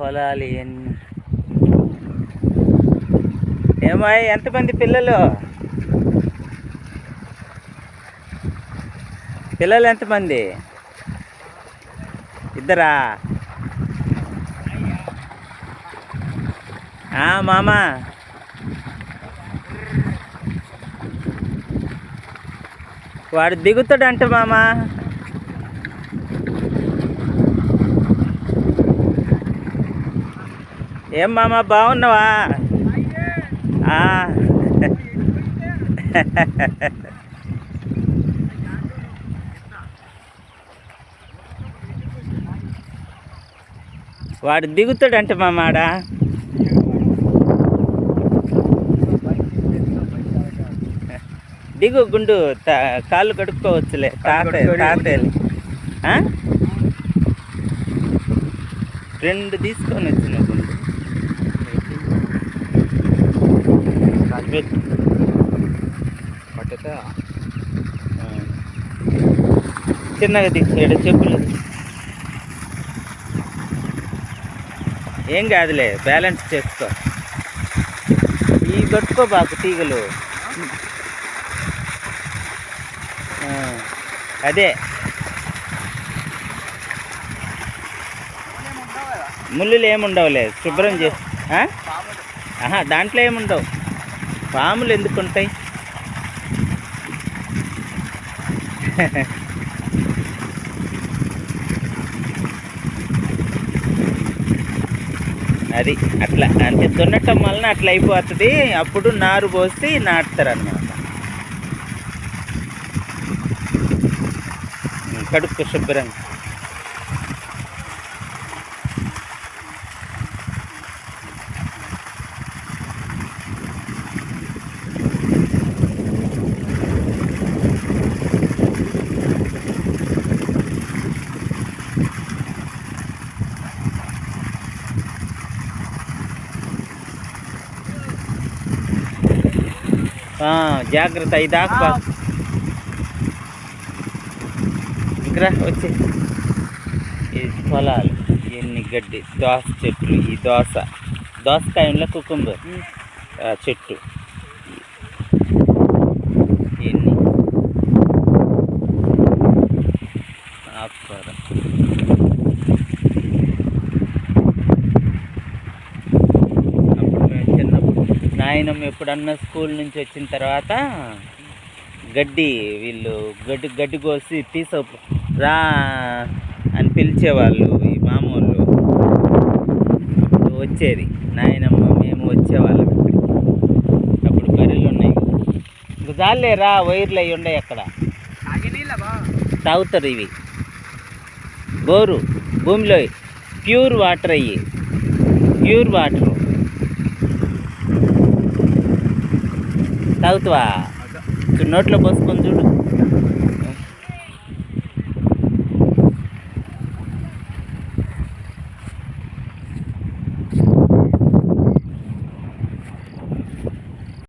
పొలాలు ఇవన్నీ. ఏమో ఎంతమంది పిల్లలు? పిల్లలు ఎంతమంది? ఇద్దరా? మామా మామ? వాడు దిగుతాడంట మామ. ఏం మామ బాగున్నావా. వాడు దిగుతాడంట మామ ఆడ. దిగు గుండు కాళ్ళు కడుక్కోవచ్చులే తాత తాతయ్యలు? రెండు తీసుకొని వచ్చిన గుండు. పెట్టు. పట్టేత ah, చిన్నగా తీసాడు చెప్పులు. ఏం కాదులే బ్యాలెన్స్ చేసుకో. ఈ కొట్టుకో బాకు తీగలు. అదే. ముళ్ళులు ఏముండవులే శుభ్రం చేసి ఆహా దాంట్లో ఏముండవు. పాములు ఎందుకు ఉంటాయి అది అట్లా అంటే దున్నటం వలన అట్లా అయిపోతుంది. అప్పుడు నారు పోసి నాటుతారన్నమాట. కడుపు కడుక్కు శుభ్రంగా. జాగ్రత్త ఇదాకా బా ఇక్కడ వచ్చి. ఈ పొలాలు ఎన్ని గడ్డి దోస చెట్లు ఈ దోస. దోసకాయంలో కుకుంబర్. చెట్టు. ఎన్ని? ఆకుకూర అప్పుడు మేము చిన్నప్పుడు నాయనమ్మ ఎప్పుడన్నా స్కూల్ నుంచి వచ్చిన తర్వాత గడ్డి వీళ్ళు గడ్డి గడ్డి కోసి తీసో రా అని పిలిచేవాళ్ళు ఈ మామూలు. అప్పుడు వచ్చేది. నాయనమ్మ మేము వచ్చేవాళ్ళం ఇక్కడికి అప్పుడు బర్రెలు ఉన్నాయి. ఇంక జాలే రా వైర్లు అవి ఉన్నాయి అక్కడ. తాగుతారు ఇవి. బోరు భూమిలో ప్యూర్ వాటర్ అయ్యి ప్యూర్ వాటర్. తాగుతావా? నోట్లో పోసుకొని చూడు.